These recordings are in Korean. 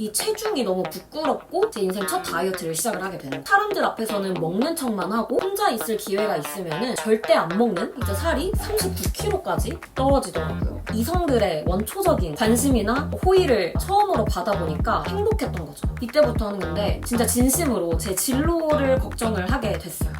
이 체중이 너무 부끄럽고 제 인생 첫 다이어트를 시작을 하게 되는. 사람들 앞에서는 먹는 척만 하고 혼자 있을 기회가 있으면 절대 안 먹는 이제 살이 39kg까지 떨어지더라고요. 이성들의 원초적인 관심이나 호의를 처음으로 받아보니까 행복했던 거죠. 이때부터는 근데 진짜 진심으로 제 진로를 걱정을 하게 됐어요.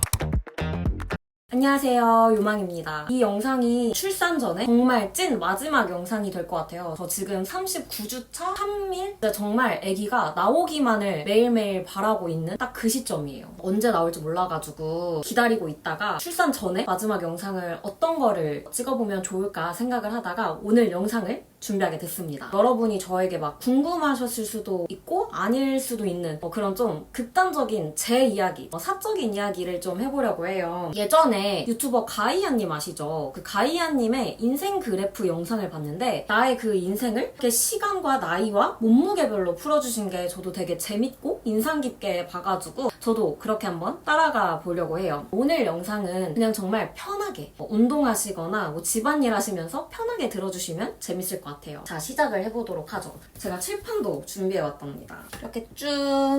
안녕하세요 요망입니다. 이 영상이 출산 전에 정말 찐 마지막 영상이 될 것 같아요. 저 지금 39주차 3일? 진짜 정말 아기가 나오기만을 매일매일 바라고 있는 딱 그 시점이에요. 언제 나올지 몰라가지고 기다리고 있다가 출산 전에 마지막 영상을 어떤 거를 찍어보면 좋을까 생각을 하다가 오늘 영상을 준비하게 됐습니다. 여러분이 저에게 막 궁금하셨을 수도 있고 아닐 수도 있는 뭐 그런 좀 극단적인 제 이야기, 뭐 사적인 이야기를 좀 해보려고 해요. 예전에 유튜버 가이아님 아시죠? 그 가이아님의 인생 그래프 영상을 봤는데 나의 그 인생을 이렇게 시간과 나이와 몸무게별로 풀어주신 게 저도 되게 재밌고 인상 깊게 봐가지고 저도 그렇게 한번 따라가 보려고 해요. 오늘 영상은 그냥 정말 편하게 뭐 운동하시거나 뭐 집안일 하시면서 편하게 들어주시면 재밌을 것 같아요. 자, 시작을 해보도록 하죠. 제가 칠판도 준비해왔답니다. 이렇게 쭉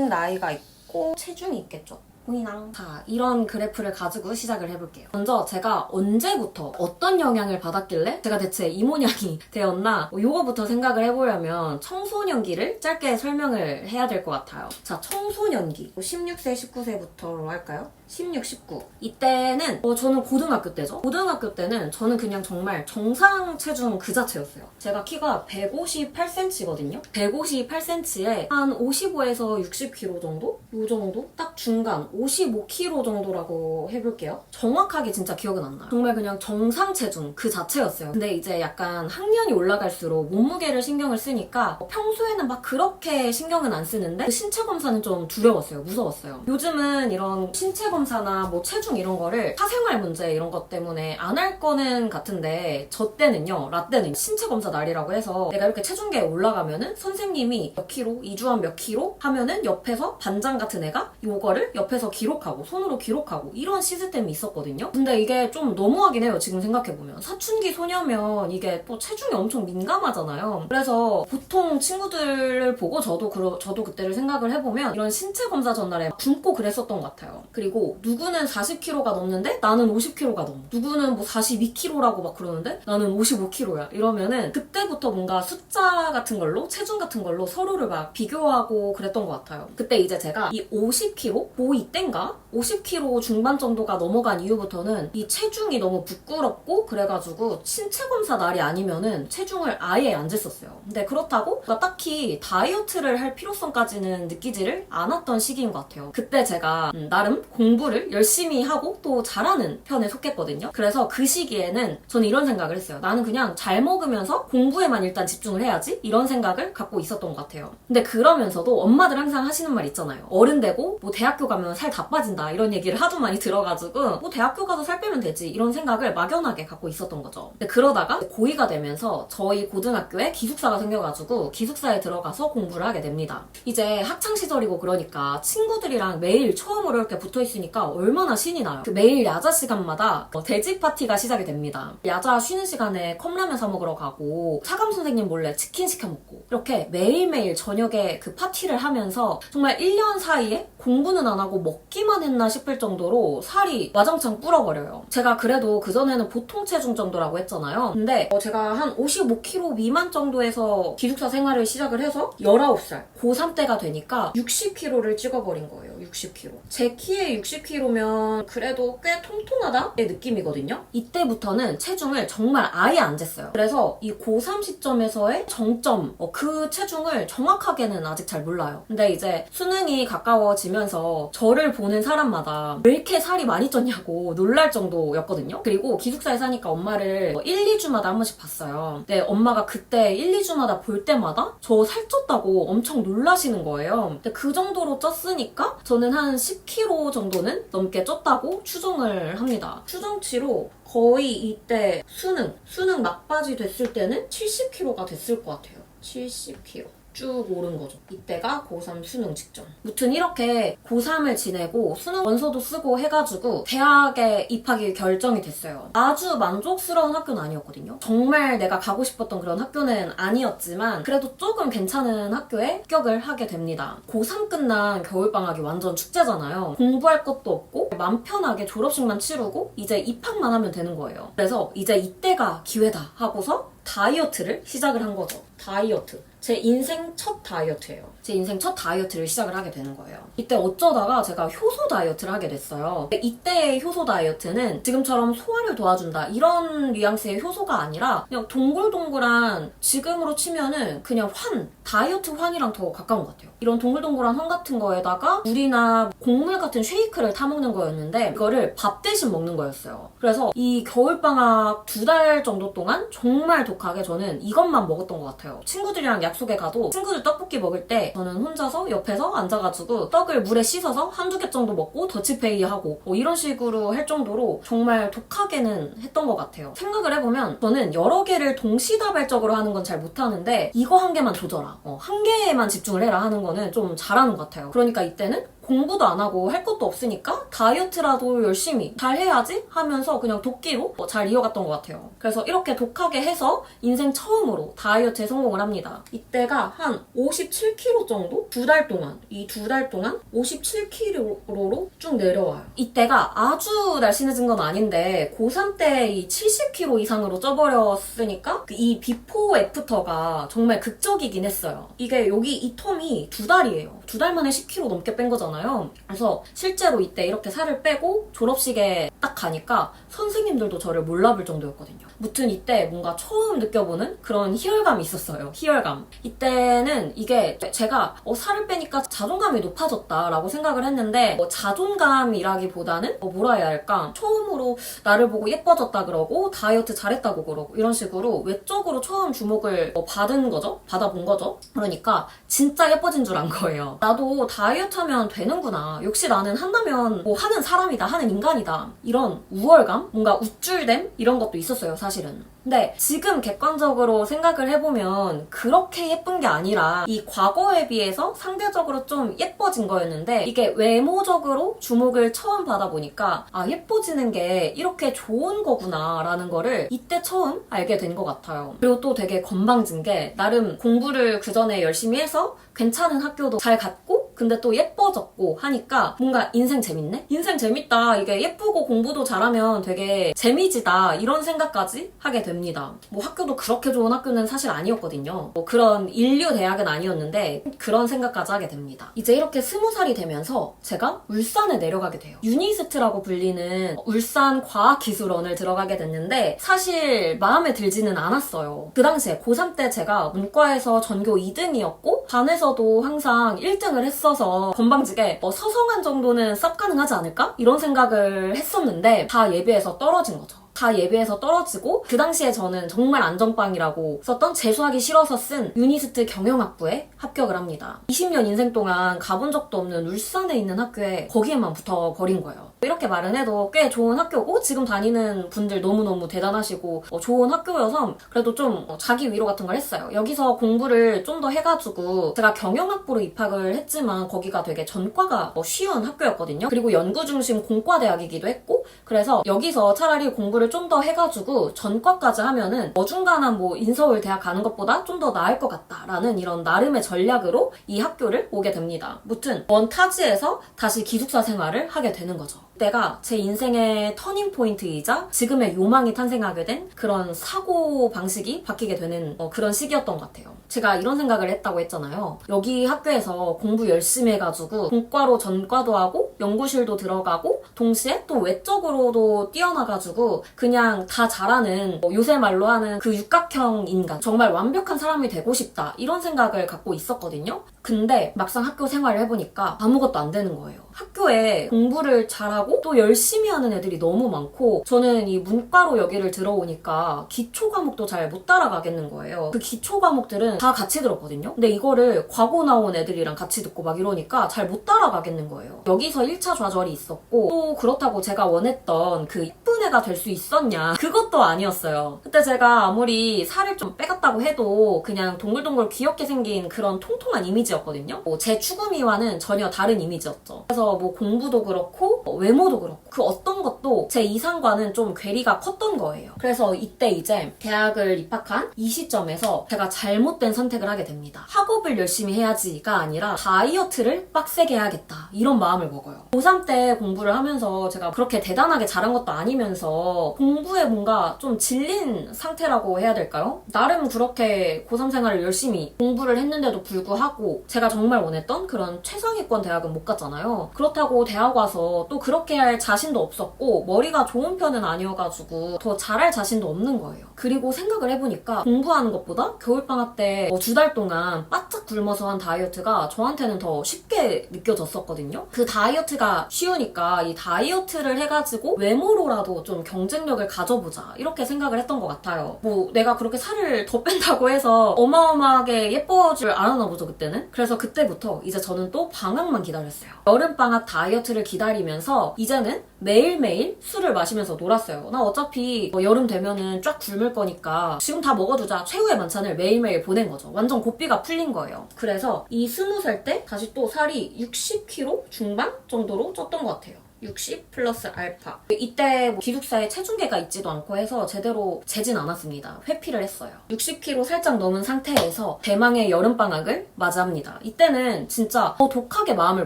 나이가 있고 체중이 있겠죠. 보이나? 자, 이런 그래프를 가지고 시작을 해볼게요. 먼저 제가 언제부터 어떤 영향을 받았길래 제가 대체 이모냥이 되었나? 뭐 요거부터 생각을 해보려면 청소년기를 짧게 설명을 해야 될 것 같아요. 자, 청소년기. 16세, 19세부터로 할까요? 16, 19. 이때는 어, 저는 고등학교 때죠. 고등학교 때는 저는 그냥 정말 정상 체중 그 자체였어요. 제가 키가 158cm거든요. 158cm에 한 55에서 60kg 정도? 요 정도? 딱 중간 55kg 정도라고 해볼게요. 정확하게 진짜 기억은 안 나요. 정말 그냥 정상 체중 그 자체였어요. 근데 이제 약간 학년이 올라갈수록 몸무게를 신경을 쓰니까 평소에는 막 그렇게 신경은 안 쓰는데 그 신체 검사는 좀 두려웠어요. 무서웠어요. 요즘은 이런 신체 검사 나 뭐 체중 이런 거를 사생활 문제 이런 것 때문에 안 할 거는 같은데 저 때는요. 라떼는 신체 검사 날이라고 해서 내가 이렇게 체중계에 올라가면은 선생님이 몇 킬로, 이주한 몇 킬로 하면은 옆에서 반장 같은 애가 요거를 옆에서 기록하고 손으로 기록하고 이런 시스템이 있었거든요. 근데 이게 좀 너무하긴 해요. 지금 생각해보면. 사춘기 소녀면 이게 또 체중이 엄청 민감하잖아요. 그래서 보통 친구들을 보고 저도 그러, 저도 그때를 생각을 해보면 이런 신체 검사 전날에 굶고 그랬었던 것 같아요. 그리고 누구는 40kg가 넘는데 나는 50kg가 넘어. 누구는 뭐 42kg라고 막 그러는데 나는 55kg야. 이러면은 그때부터 뭔가 숫자 같은 걸로 체중 같은 걸로 서로를 막 비교하고 그랬던 것 같아요. 그때 이제 제가 이 50kg 고2 땐가 50kg 중반 정도가 넘어간 이후부터는 이 체중이 너무 부끄럽고 그래가지고 신체 검사 날이 아니면은 체중을 아예 안 쟀었어요. 근데 그렇다고 딱히 다이어트를 할 필요성까지는 느끼지를 않았던 시기인 것 같아요. 그때 제가 음, 나름 공부 를 열심히 하고 또 잘하는 편에 속했거든요. 그래서 그 시기에는 저는 이런 생각을 했어요. 나는 그냥 잘 먹으면서 공부에만 일단 집중을 해야지 이런 생각을 갖고 있었던 것 같아요. 근데 그러면서도 엄마들 항상 하시는 말 있잖아요. 어른 되고 뭐 대학교 가면 살 다 빠진다 이런 얘기를 하도 많이 들어가지고 뭐 대학교 가서 살 빼면 되지 이런 생각을 막연하게 갖고 있었던 거죠. 근데 그러다가 고2가 되면서 저희 고등학교에 기숙사가 생겨가지고 기숙사에 들어가서 공부를 하게 됩니다. 이제 학창 시절이고 그러니까 친구들이랑 매일 처음으로 이렇게 붙어 있으니까 얼마나 신이 나요. 그 매일 야자 시간마다 어, 돼지 파티가 시작이 됩니다. 야자 쉬는 시간에 컵라면 사 먹으러 가고 차감 선생님 몰래 치킨 시켜 먹고 이렇게 매일매일 저녁에 그 파티를 하면서 정말 1년 사이에 공부는 안 하고 먹기만 했나 싶을 정도로 살이 와장창 불어버려요. 제가 그래도 그전에는 보통 체중 정도라고 했잖아요. 근데 어, 제가 한 55kg 미만 정도에서 기숙사 생활을 시작을 해서 19살 고3 때가 되니까 60kg를 찍어버린 거예요. 60kg. 제 키에 60kg면 그래도 꽤 통통하다의 느낌이거든요. 이때부터는 체중을 정말 아예 안 쟀어요. 그래서 이 고3 시점에서의 정점, 어, 그 체중을 정확하게는 아직 잘 몰라요. 근데 이제 수능이 가까워지면서 저를 보는 사람마다 왜 이렇게 살이 많이 쪘냐고 놀랄 정도였거든요. 그리고 기숙사에 사니까 엄마를 뭐 1, 2주마다 한 번씩 봤어요. 근데 엄마가 그때 1, 2주마다 볼 때마다 저 살쪘다고 엄청 놀라시는 거예요. 근데 그 정도로 쪘으니까 저는 한 10kg 정도는 넘게 쪘다고 추정을 합니다. 추정치로 거의 이때 수능, 수능 막바지 됐을 때는 70kg가 됐을 것 같아요. 70kg. 쭉 오른 거죠. 이때가 고3 수능 직전. 무튼 이렇게 고3을 지내고 수능 원서도 쓰고 해가지고 대학에 입학이 결정이 됐어요. 아주 만족스러운 학교는 아니었거든요. 정말 내가 가고 싶었던 그런 학교는 아니었지만 그래도 조금 괜찮은 학교에 합격을 하게 됩니다. 고3 끝난 겨울방학이 완전 축제잖아요. 공부할 것도 없고 맘 편하게 졸업식만 치르고 이제 입학만 하면 되는 거예요. 그래서 이제 이때가 기회다 하고서 다이어트를 시작을 한 거죠. 다이어트. 제 인생 첫 다이어트예요. 제 인생 첫 다이어트를 시작을 하게 되는 거예요. 이때 어쩌다가 제가 효소 다이어트를 하게 됐어요. 이때의 효소 다이어트는 지금처럼 소화를 도와준다 이런 뉘앙스의 효소가 아니라 그냥 동글동글한 지금으로 치면은 그냥 환 다이어트 환이랑 더 가까운 것 같아요. 이런 동글동글한 환 같은 거에다가 물이나 곡물 같은 쉐이크를 타먹는 거였는데 이거를 밥 대신 먹는 거였어요. 그래서 이 겨울방학 두 달 정도 동안 정말 독하게 저는 이것만 먹었던 것 같아요. 친구들이랑 약속에 가도 친구들 떡볶이 먹을 때 저는 혼자서 옆에서 앉아가지고 떡을 물에 씻어서 한두 개 정도 먹고 더치페이 하고 뭐 이런 식으로 할 정도로 정말 독하게는 했던 것 같아요. 생각을 해보면 저는 여러 개를 동시다발적으로 하는 건 잘 못하는데 이거 한 개만 조져라. 어, 한 개에만 집중을 해라 하는 거는 좀 잘하는 것 같아요. 그러니까 이때는 공부도 안 하고 할 것도 없으니까 다이어트라도 열심히 잘 해야지 하면서 그냥 도끼로 뭐잘 이어갔던 것 같아요. 그래서 이렇게 독하게 해서 인생 처음으로 다이어트에 성공을 합니다. 이때가 한 57kg 정도? 두 달 동안, 이 두 달 동안 57kg로 쭉 내려와요. 이때가 아주 날씬해진 건 아닌데 고3 때 이 70kg 이상으로 쪄버렸으니까 그이 비포 애프터가 정말 극적이긴 했어요. 이게 여기 이 텀이 두 달이에요. 두 달 만에 10kg 넘게 뺀 거잖아요. 그래서 실제로 이때 이렇게 살을 빼고 졸업식에 딱 가니까 선생님들도 저를 몰라볼 정도였거든요. 무튼 이때 뭔가 처음 느껴보는 그런 희열감이 있었어요. 희열감. 이때는 이게 제가 어, 살을 빼니까 자존감이 높아졌다라고 생각을 했는데 어, 자존감이라기보다는 어, 뭐라 해야 할까 처음으로 나를 보고 예뻐졌다 그러고 다이어트 잘했다고 그러고 이런 식으로 외적으로 처음 주목을 어, 받은 거죠. 받아본 거죠. 그러니까 진짜 예뻐진 줄 안 거예요. 나도 다이어트 하면 되는 구나. 역시 나는 한다면 뭐 하는 사람이다. 하는 인간이다. 이런 우월감? 뭔가 우쭐됨? 이런 것도 있었어요, 사실은. 근데 지금 객관적으로 생각을 해보면 그렇게 예쁜 게 아니라 이 과거에 비해서 상대적으로 좀 예뻐진 거였는데 이게 외모적으로 주목을 처음 받아보니까 아 예뻐지는 게 이렇게 좋은 거구나 라는 거를 이때 처음 알게 된 것 같아요. 그리고 또 되게 건방진 게 나름 공부를 그 전에 열심히 해서 괜찮은 학교도 잘 갔고 근데 또 예뻐졌고 하니까 뭔가 인생 재밌네? 인생 재밌다. 이게 예쁘고 공부도 잘하면 되게 재미지다. 이런 생각까지 하게 됩니다. 뭐 학교도 그렇게 좋은 학교는 사실 아니었거든요. 뭐 그런 인류 대학은 아니었는데 그런 생각까지 하게 됩니다. 이제 이렇게 스무 살이 되면서 제가 울산에 내려가게 돼요. 유니스트라고 불리는 울산 과학기술원을 들어가게 됐는데 사실 마음에 들지는 않았어요. 그 당시에 고3 때 제가 문과에서 전교 2등이었고 반에서 도 항상 1등을 했어서 건방지게 뭐 서성한 정도는 쌉 가능하지 않을까? 이런 생각을 했었는데 다 예비해서 떨어진 거죠. 다 예비해서 떨어지고 그 당시에 저는 정말 안정빵이라고 썼던 재수하기 싫어서 쓴 유니스트 경영학부에 합격을 합니다. 20년 인생 동안 가본 적도 없는 울산에 있는 학교에 거기에만 붙어버린 거예요. 이렇게 말은 해도 꽤 좋은 학교고 지금 다니는 분들 너무너무 대단하시고 어, 좋은 학교여서 그래도 좀 어, 자기 위로 같은 걸 했어요. 여기서 공부를 좀 더 해가지고 제가 경영학부로 입학을 했지만 거기가 되게 전과가 어, 쉬운 학교였거든요. 그리고 연구 중심 공과대학이기도 했고 그래서 여기서 차라리 공부를 좀 더 해가지고 전과까지 하면은 어중간한 뭐 인서울 대학 가는 것보다 좀 더 나을 것 같다라는 이런 나름의 전략으로 이 학교를 오게 됩니다. 무튼 원 타지에서 다시 기숙사 생활을 하게 되는 거죠. 때가 제 인생의 터닝 포인트이자 지금의 요망이 탄생하게 된 그런 사고 방식이 바뀌게 되는 어, 그런 시기였던 것 같아요. 제가 이런 생각을 했다고 했잖아요. 여기 학교에서 공부 열심히 해가지고 공과로 전과도 하고 연구실도 들어가고 동시에 또 외적으로도 뛰어나가지고 그냥 다 잘하는 뭐 요새 말로 하는 그 육각형 인간 정말 완벽한 사람이 되고 싶다 이런 생각을 갖고 있었거든요. 근데 막상 학교 생활을 해보니까 아무것도 안 되는 거예요. 학교에 공부를 잘하고 하고 또 열심히 하는 애들이 너무 많고 저는 이 문과로 여기를 들어오니까 기초 과목도 잘 못 따라가겠는 거예요. 그 기초 과목들은 다 같이 들었거든요. 근데 이거를 과고 나온 애들이랑 같이 듣고 막 이러니까 잘 못 따라가겠는 거예요. 여기서 1차 좌절이 있었고 또 그렇다고 제가 원했던 그 이쁜 애가 될 수 있었냐 그것도 아니었어요. 그때 제가 아무리 살을 좀 빼갔다고 해도 그냥 동글동글 귀엽게 생긴 그런 통통한 이미지였거든요. 뭐 제 추구미와는 전혀 다른 이미지였죠. 그래서 뭐 공부도 그렇고 뭐 외모도 그렇고 그 어떤 것도 제 이상과는 좀 괴리가 컸던 거예요. 그래서 이때 이제 대학을 입학한 이 시점에서 제가 잘못된 선택을 하게 됩니다. 학업을 열심히 해야지가 아니라 다이어트를 빡세게 해야겠다 이런 마음을 먹어요. 고3 때 공부를 하면서 제가 그렇게 대단하게 잘한 것도 아니면서 공부에 뭔가 좀 질린 상태라고 해야 될까요? 나름 그렇게 고3 생활을 열심히 공부를 했는데도 불구하고 제가 정말 원했던 그런 최상위권 대학은 못 갔잖아요. 그렇다고 대학 와서 또 그렇게 할 자신도 없었고 머리가 좋은 편은 아니어가지고 더 잘할 자신도 없는 거예요. 그리고 생각을 해보니까 공부하는 것보다 겨울방학 때 두 달 동안 바짝 굶어서 한 다이어트가 저한테는 더 쉽게 느껴졌었거든요. 그 다이어트가 쉬우니까 이 다이어트를 해가지고 외모로라도 좀 경쟁력을 가져보자 이렇게 생각을 했던 것 같아요. 뭐 내가 그렇게 살을 더 뺀다고 해서 어마어마하게 예뻐질 않았나 보죠 그때는. 그래서 그때부터 이제 저는 또 방학만 기다렸어요. 여름방학 다이어트를 기다리면 서 이제는 매일매일 술을 마시면서 놀았어요. 나 어차피 뭐 여름 되면은 쫙 굶을 거니까 지금 다 먹어두자 최후의 만찬을 매일매일 보낸 거죠. 완전 고삐가 풀린 거예요. 그래서 이 스무 살 때 다시 또 살이 60kg 중반 정도로 쪘던 것 같아요. 60 플러스 알파. 이때 뭐 기숙사에 체중계가 있지도 않고 해서 제대로 재진 않았습니다. 회피를 했어요. 60kg 살짝 넘은 상태에서 대망의 여름방학을 맞이합니다. 이때는 진짜 더 독하게 마음을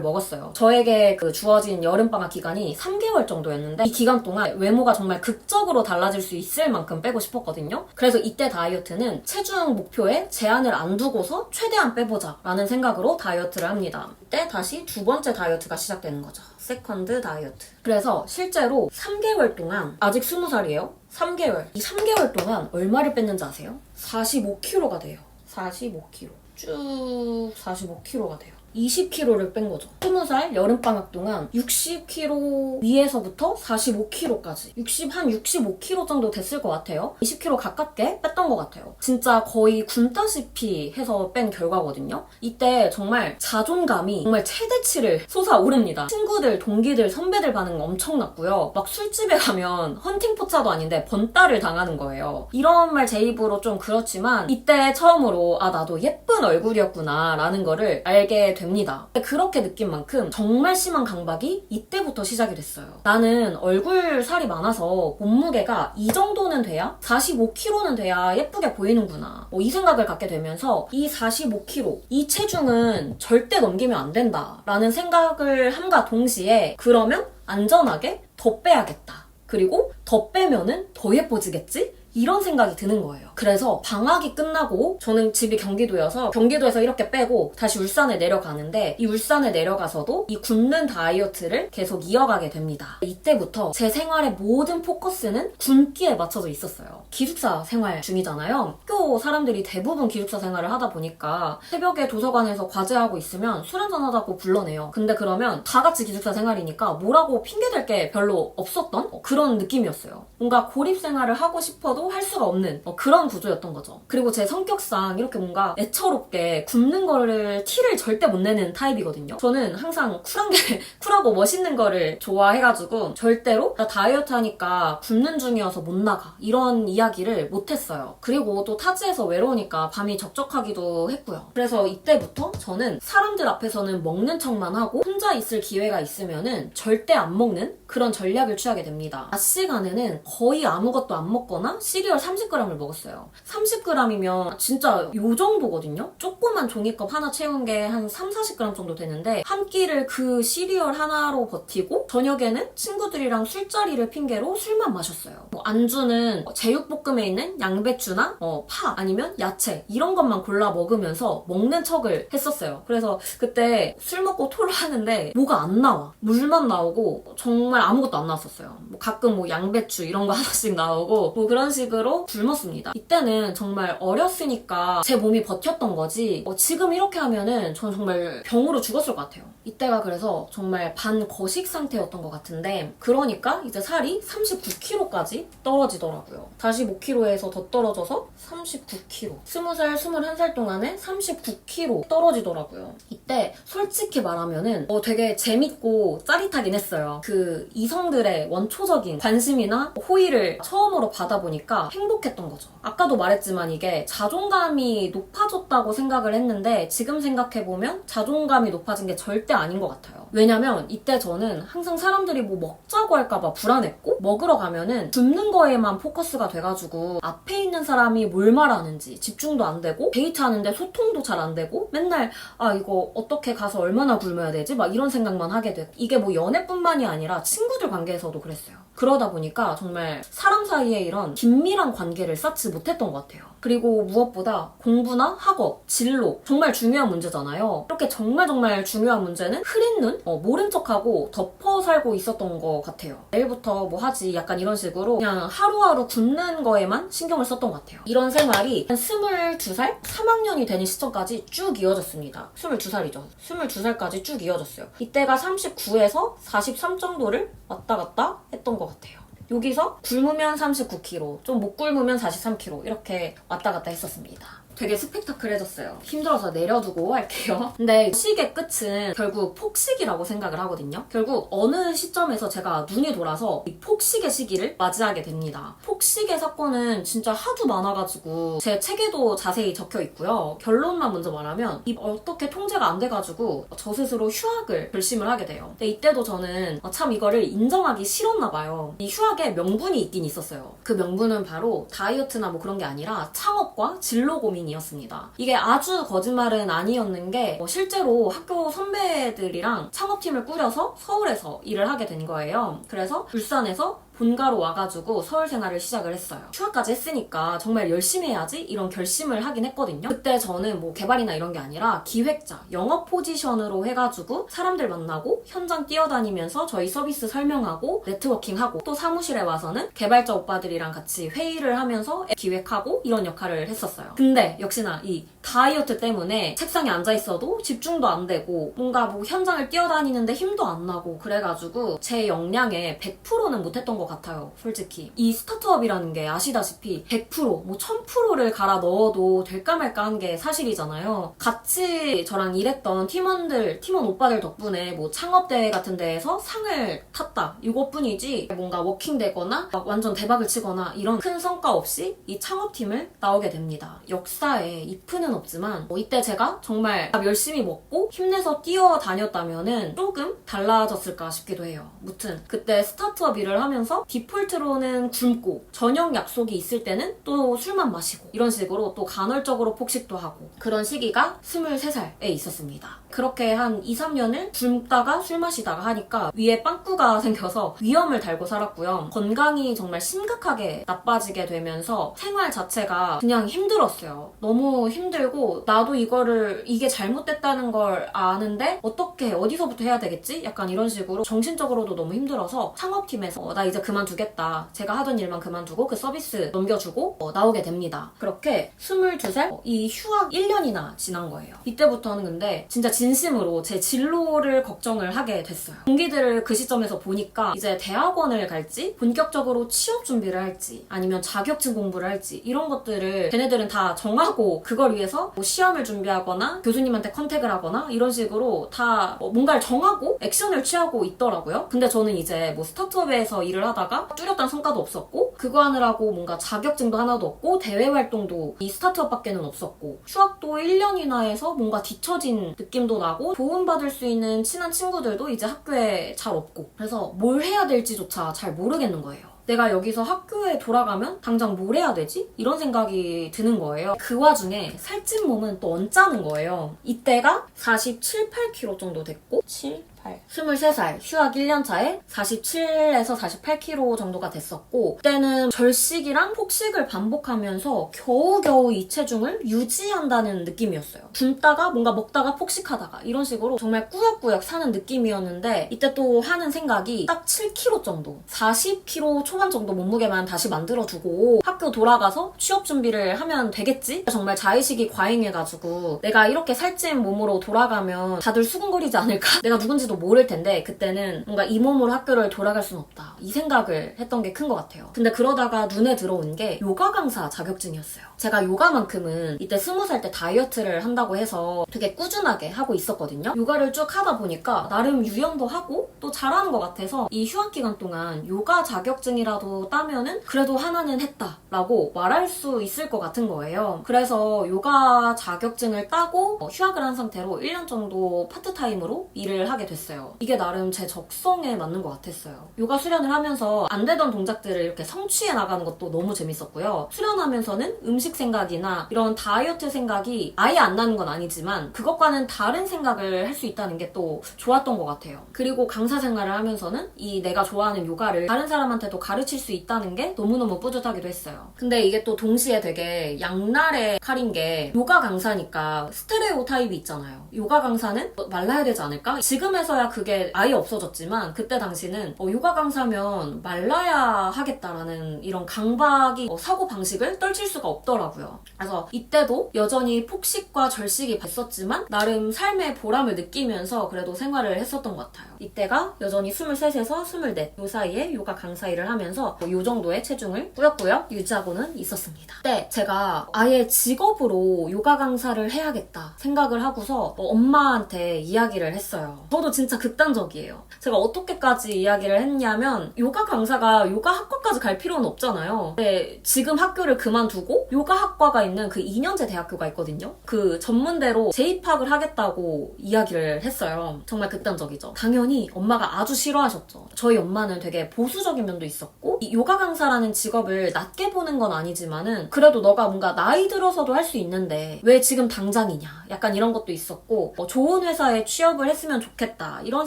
먹었어요. 저에게 그 주어진 여름방학 기간이 3개월 정도였는데 이 기간 동안 외모가 정말 극적으로 달라질 수 있을 만큼 빼고 싶었거든요. 그래서 이때 다이어트는 체중 목표에 제한을 안 두고서 최대한 빼보자 라는 생각으로 다이어트를 합니다. 이때 다시 두 번째 다이어트가 시작되는 거죠. 세컨드 다이어트. 그래서 실제로 3개월 동안 아직 20살이에요. 3개월. 이 3개월 동안 얼마를 뺐는지 아세요? 45kg가 돼요. 45kg. 쭉 45kg가 돼요. 20kg를 뺀 거죠. 20살 여름방학 동안 60kg 위에서부터 45kg까지. 60, 한 65kg 정도 됐을 것 같아요. 20kg 가깝게 뺐던 것 같아요. 진짜 거의 굶다시피 해서 뺀 결과거든요. 이때 정말 자존감이 정말 최대치를 솟아오릅니다. 친구들, 동기들, 선배들 반응 엄청났고요. 막 술집에 가면 헌팅포차도 아닌데 번따를 당하는 거예요. 이런 말 제 입으로 좀 그렇지만 이때 처음으로 아 나도 예쁜 얼굴이었구나 라는 거를 알게 됩니다. 그렇게 느낀 만큼 정말 심한 강박이 이때부터 시작이 됐어요. 나는 얼굴 살이 많아서 몸무게가 이 정도는 돼야 45kg는 돼야 예쁘게 보이는구나. 뭐 이 생각을 갖게 되면서 이 45kg 이 체중은 절대 넘기면 안 된다 라는 생각을 함과 동시에 그러면 안전하게 더 빼야겠다. 그리고 더 빼면은 더 예뻐지겠지? 이런 생각이 드는 거예요. 그래서 방학이 끝나고 저는 집이 경기도여서 경기도에서 이렇게 빼고 다시 울산에 내려가는데 이 울산에 내려가서도 이 굶는 다이어트를 계속 이어가게 됩니다. 이때부터 제 생활의 모든 포커스는 굶기에 맞춰져 있었어요. 기숙사 생활 중이잖아요. 학교 사람들이 대부분 기숙사 생활을 하다 보니까 새벽에 도서관에서 과제하고 있으면 술 한잔 하자고 불러내요. 근데 그러면 다 같이 기숙사 생활이니까 뭐라고 핑계댈 게 별로 없었던 그런 느낌이었어요. 뭔가 고립 생활을 하고 싶어도 할 수가 없는 어, 그런 구조였던 거죠. 그리고 제 성격상 이렇게 뭔가 애처롭게 굶는 거를 티를 절대 못 내는 타입이거든요. 저는 항상 쿨한 게 쿨하고 멋있는 거를 좋아해가지고 절대로 나 다이어트 하니까 굶는 중이어서 못 나가 이런 이야기를 못 했어요. 그리고 또 타지에서 외로우니까 밤이 적적하기도 했고요. 그래서 이때부터 저는 사람들 앞에서는 먹는 척만 하고 혼자 있을 기회가 있으면은 절대 안 먹는 그런 전략을 취하게 됩니다. 낮 시간에는 거의 아무것도 안 먹거나 시리얼 30g을 먹었어요. 30g이면 진짜 요 정도거든요? 조그만 종이컵 하나 채운 게 한 3, 40g 정도 되는데 한 끼를 그 시리얼 하나로 버티고 저녁에는 친구들이랑 술자리를 핑계로 술만 마셨어요. 뭐 안주는 제육볶음에 있는 양배추나 어, 파 아니면 야채 이런 것만 골라 먹으면서 먹는 척을 했었어요. 그래서 그때 술 먹고 토를 하는데 뭐가 안 나와. 물만 나오고 정말 아무것도 안 나왔었어요. 뭐 가끔 뭐 양배추 이런 거 하나씩 나오고 뭐 그런 식으로 굶었습니다. 이때는 정말 어렸으니까 제 몸이 버텼던 거지 어, 지금 이렇게 하면은 저는 정말 병으로 죽었을 것 같아요. 이때가 그래서 정말 반거식 상태였던 것 같은데 그러니까 이제 살이 39kg까지 떨어지더라고요. 45kg에서 더 떨어져서 39kg. 20살, 21살 동안에 39kg 떨어지더라고요. 이때 솔직히 말하면은 어, 되게 재밌고 짜릿하긴 했어요. 그 이성들의 원초적인 관심이나 호의를 처음으로 받아보니까 행복했던 거죠. 아까도 말했지만 이게 자존감이 높아졌다고 생각을 했는데 지금 생각해보면 자존감이 높아진 게 절대 아닌 것 같아요. 왜냐면 이때 저는 항상 사람들이 뭐 먹자고 할까봐 불안했고 먹으러 가면은 굶는 거에만 포커스가 돼가지고 앞에 있는 사람이 뭘 말하는지 집중도 안 되고 데이트하는데 소통도 잘 안 되고 맨날 아 이거 어떻게 가서 얼마나 굶어야 되지? 막 이런 생각만 하게 되고 이게 뭐 연애뿐만이 아니라 친구들 관계에서도 그랬어요. 그러다 보니까 정말 사람 사이에 이런 긴밀 한 관계를 쌓지 못했던 것 같아요. 그리고 무엇보다 공부나 학업, 진로 정말 중요한 문제잖아요. 이렇게 정말 정말 중요한 문제는 흐린 눈, 어, 모른 척하고 덮어 살고 있었던 것 같아요. 내일부터 뭐 하지? 약간 이런 식으로 그냥 하루하루 굶는 거에만 신경을 썼던 것 같아요. 이런 생활이 한 22살, 3학년이 되는 시점까지 쭉 이어졌습니다. 22살이죠. 22살까지 쭉 이어졌어요. 이때가 39에서 43 정도를 왔다 갔다 했던 것 같아요. 여기서 굶으면 39kg, 좀 못 굶으면 43kg 이렇게 왔다 갔다 했었습니다. 되게 스펙타클해졌어요. 힘들어서 내려두고 할게요. 근데 식의 끝은 결국 폭식이라고 생각을 하거든요. 결국 어느 시점에서 제가 눈이 돌아서 이 폭식의 시기를 맞이하게 됩니다. 폭식의 사건은 진짜 하도 많아가지고 제 책에도 자세히 적혀 있고요. 결론만 먼저 말하면 이 어떻게 통제가 안 돼가지고 저 스스로 휴학을 결심을 하게 돼요. 근데 이때도 저는 참 이거를 인정하기 싫었나 봐요. 이 휴학에 명분이 있긴 있었어요. 그 명분은 바로 다이어트나 뭐 그런 게 아니라 창업과 진로 고민 이었습니다. 이게 아주 거짓말은 아니었는 게 어, 실제로 학교 선배들이랑 창업팀을 꾸려서 서울에서 일을 하게 된 거예요. 그래서 울산에서 본가로 와가지고 서울 생활을 시작을 했어요. 휴학까지 했으니까 정말 열심히 해야지 이런 결심을 하긴 했거든요. 그때 저는 뭐 개발이나 이런 게 아니라 기획자, 영업 포지션으로 해가지고 사람들 만나고 현장 뛰어다니면서 저희 서비스 설명하고 네트워킹하고 또 사무실에 와서는 개발자 오빠들이랑 같이 회의를 하면서 기획하고 이런 역할을 했었어요. 근데 역시나 이 다이어트 때문에 책상에 앉아 있어도 집중도 안 되고 뭔가 뭐 현장을 뛰어다니는데 힘도 안 나고 그래가지고 제 역량의 100%는 못했던 것 같아요. 솔직히 이 스타트업이라는 게 아시다시피 100%뭐 1000%를 갈아 넣어도 될까 말까 한 게 사실이잖아요. 같이 저랑 일했던 팀원들 팀원 오빠들 덕분에 뭐 창업 대회 같은 데에서 상을 탔다 이것뿐이지 뭔가 워킹되거나 막 완전 대박을 치거나 이런 큰 성과 없이 이 창업팀을 나오게 됩니다. 역사에 이프는 없지만 뭐 이때 제가 정말 열심히 먹고 힘내서 뛰어다녔다면은 조금 달라졌을까 싶기도 해요. 무튼 그때 스타트업 일을 하면서 디폴트로는 굶고 저녁 약속이 있을 때는 또 술만 마시고 이런 식으로 또 간헐적으로 폭식도 하고 그런 시기가 23살에 있었습니다. 그렇게 한 2, 3년을 굶다가 술 마시다가 하니까 위에 빵꾸가 생겨서 위험을 달고 살았고요. 건강이 정말 심각하게 나빠지게 되면서 생활 자체가 그냥 힘들었어요. 너무 힘들 고 나도 이거를 이게 잘못됐다는 걸 아는데 어떻게 어디서부터 해야 되겠지? 약간 이런 식으로 정신적으로도 너무 힘들어서 창업팀에서 어, 나 이제 그만두겠다. 제가 하던 일만 그만두고 그 서비스 넘겨주고 어, 나오게 됩니다. 그렇게 22살 어, 이 휴학 1년이나 지난 거예요. 이때부터는 근데 진짜 진심으로 제 진로를 걱정을 하게 됐어요. 동기들을 그 시점에서 보니까 이제 대학원을 갈지 본격적으로 취업 준비를 할지 아니면 자격증 공부를 할지 이런 것들을 걔네들은 다 정하고 그걸 위해서 뭐 시험을 준비하거나 교수님한테 컨택을 하거나 이런 식으로 다 어, 뭔가를 정하고 액션을 취하고 있더라고요. 근데 저는 이제 뭐 스타트업에서 일을 하다가 뚜렷한 성과도 없었고 그거 하느라고 뭔가 자격증도 하나도 없고 대외 활동도 이 스타트업밖에는 없었고 휴학도 1년이나 해서 뭔가 뒤처진 느낌도 나고 도움받을 수 있는 친한 친구들도 이제 학교에 잘 없고 그래서 뭘 해야 될지조차 잘 모르겠는 거예요. 내가 여기서 학교에 돌아가면 당장 뭘 해야 되지? 이런 생각이 드는 거예요. 그 와중에 살찐 몸은 또 언짢은 거예요. 이때가 47, 8kg 정도 됐고 7, 48. 23살 휴학 1년 차에 47에서 48kg 정도가 됐었고 그때는 절식이랑 폭식을 반복하면서 겨우겨우 이 체중을 유지한다는 느낌이었어요. 굶다가 뭔가 먹다가 폭식하다가 이런 식으로 정말 꾸역꾸역 사는 느낌이었는데 이때 또 하는 생각이 딱 7kg 정도 40kg 초반 정도 몸무게만 다시 만들어두고 학교 돌아가서 취업 준비를 하면 되겠지? 정말 자의식이 과잉해가지고 내가 이렇게 살찐 몸으로 돌아가면 다들 수근거리지 않을까? 내가 누군지도 모를 텐데 그때는 뭔가 이 몸으로 학교를 돌아갈 순 없다. 이 생각을 했던 게 큰 것 같아요. 근데 그러다가 눈에 들어온 게 요가 강사 자격증이었어요. 제가 요가만큼은 이때 스무 살 때 다이어트를 한다고 해서 되게 꾸준하게 하고 있었거든요. 요가를 쭉 하다 보니까 나름 유연도 하고 또 잘하는 것 같아서 이 휴학 기간 동안 요가 자격증이라도 따면은 그래도 하나는 했다라고 말할 수 있을 것 같은 거예요. 그래서 요가 자격증을 따고 어, 휴학을 한 상태로 1년 정도 파트타임으로 일을 하게 됐어요. 이게 나름 제 적성에 맞는 것 같았어요. 요가 수련을 하면서 안 되던 동작들을 이렇게 성취해 나가는 것도 너무 재밌었고요. 수련하면서는 음식 생각이나 이런 다이어트 생각이 아예 안 나는 건 아니지만 그것과는 다른 생각을 할 수 있다는 게 또 좋았던 것 같아요. 그리고 강사 생활을 하면서는 이 내가 좋아하는 요가를 다른 사람한테도 가르칠 수 있다는 게 너무너무 뿌듯하기도 했어요. 근데 이게 또 동시에 되게 양날의 칼인 게 요가 강사니까 스테레오 타입이 있잖아요. 요가 강사는 뭐 말라야 되지 않을까? 지금에서야 그게 아예 없어졌지만 그때 당시는 어, 요가 강사면 말라야 하겠다라는 이런 강박이 어, 사고 방식을 떨칠 수가 없더라고요. 그래서 이때도 여전히 폭식과 절식이 있었지만 나름 삶의 보람을 느끼면서 그래도 생활을 했었던 것 같아요. 이때가 여전히 23에서 24, 요 사이에 요가 강사 일을 하면서 뭐요 정도의 체중을 꾸역꾸역 유지하고는 있었습니다. 그때 제가 아예 직업으로 요가 강사를 해야겠다 생각을 하고서 어, 엄마한테 이야기를 했어요. 저도 진짜 극단적이에요. 제가 어떻게까지 이야기를 했냐면 요가 강사가 요가 학과까지 갈 필요는 없잖아요. 근데 지금 학교를 그만두고 요가 학과가 있는 그 2년제 대학교가 있거든요. 그 전문대로 재입학을 하겠다고 이야기를 했어요. 정말 극단적이죠. 당연히 엄마가 아주 싫어하셨죠. 저희 엄마는 되게 보수적인 면도 있었고 이 요가 강사라는 직업을 낮게 보는 건 아니지만은 그래도 너가 뭔가 나이 들어서도 할 수 있는데 왜 지금 당장이냐 약간 이런 것도 있었고 어, 좋은 회사에 취업을 했으면 좋겠다 이런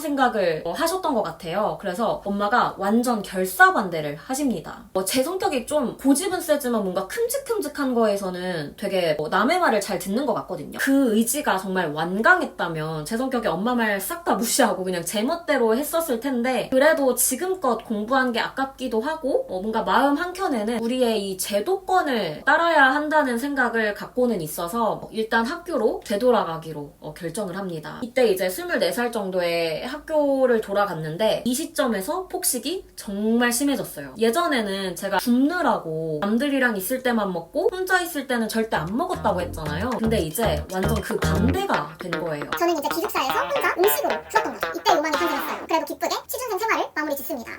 생각을 어, 하셨던 것 같아요. 그래서 엄마가 완전 결사반대를 하십니다. 어, 제 성격이 좀 고집은 세지만 뭔가 큼직큼직한 거에서는 되게 어, 남의 말을 잘 듣는 것 같거든요. 그 의지가 정말 완강했다면 제 성격에 엄마 말 싹 다 무시하고 그냥 제 멋대로 했었을 텐데 그래도 지금껏 공부한 게 아깝기도 하고 어, 뭔가 마음 한켠에는 우리의 이 제도권을 따라야 한다는 생각을 갖고는 있어서 어, 일단 학교로 되돌아가기로 어, 결정을 합니다. 이때 이제 24살 정도의 학교를 돌아갔는데 이 시점에서 폭식이 정말 심해졌어요. 예전에는 제가 굶느라고 남들이랑 있을 때만 먹고 혼자 있을 때는 절대 안 먹었다고 했잖아요. 근데 이제 완전 그 반대가 된 거예요. 저는 이제 기숙사에서 혼자 음식으로 키웠던 거죠. 이때 요망이 생겨났어요. 그래도 기쁘게 취준생 생활을 마무리 짓습니다.